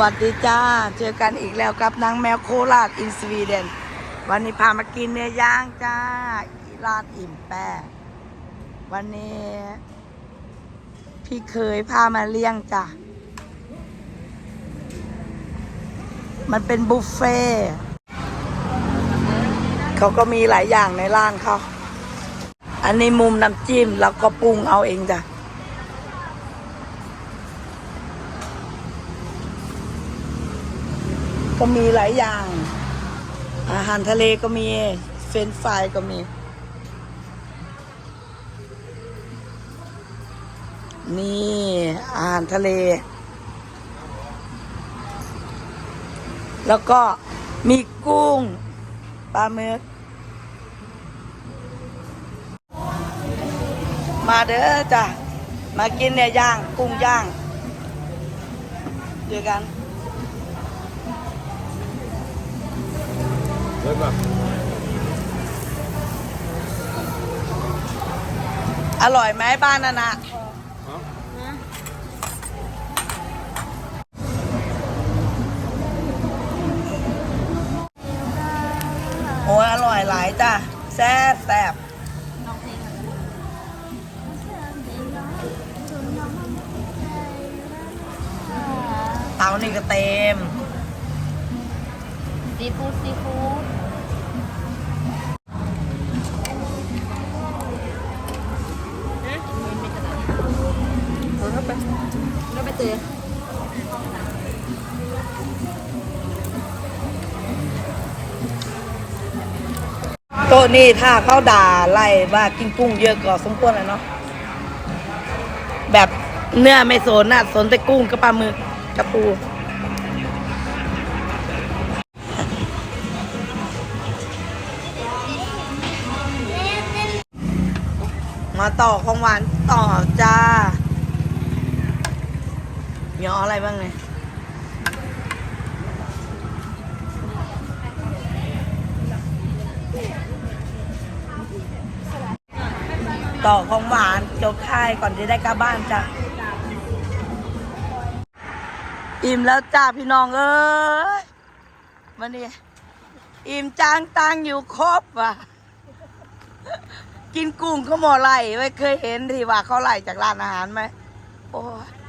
วัสดีจ้า เจอกันอีกแล้วกับนางแมวโคราชอินสวีเดน วันนี้พามากินเนื้อย่างจ้าอีราดอิ่มแป้วันนี้ พี่เคยพามาเลี้ยงจ้ะมันเป็นบุฟเฟ่ต์เขาก็มีหลายอย่างในร้านเขา อันนี้มุมน้ำจิ้มแล้วก็ปรุงเอาเองจ้ะ ก็มีหลายอย่าง อาหารทะเลก็มี เฟรนฟรายก็มี นี่อาหารทะเล แล้วก็มีกุ้งปลาหมึกมาเด้อจ้ะ มากินเนี่ยย่าง กุ้งย่างเจอกัน Vet du อร่อยไหมบ้านนันะโอ้ยอร่อยหลายจ้ะแซ่บแซ่บเตานี่ก็เต็มซีฟู้ดซีฟู้ด เราไปเจอโต๊ะนี่ถ้าเขาด่าไล่ว่ากินกุ้งเยอะกว่าสมควรเลยเนาะแบบเนื้อไม่สนน่ะสนแต่กุ้งกับปลาหมึกกับปูมาต่อของหวานต่อจ้า มีเออะไรบ้างเนี่ยต่อของหวานจบท้ายก่อนจะได้กลับบ้านจ้ะ อิ่มแล้วจ้าพี่น้องเอ้ยวันนี้อิ่มจางตังอยู่ครบว่ะ กินกุ้งเขาหมอไหลไม่เคยเห็นที่ว่าเขาไหลจากร้านอาหารไหม โอ้ย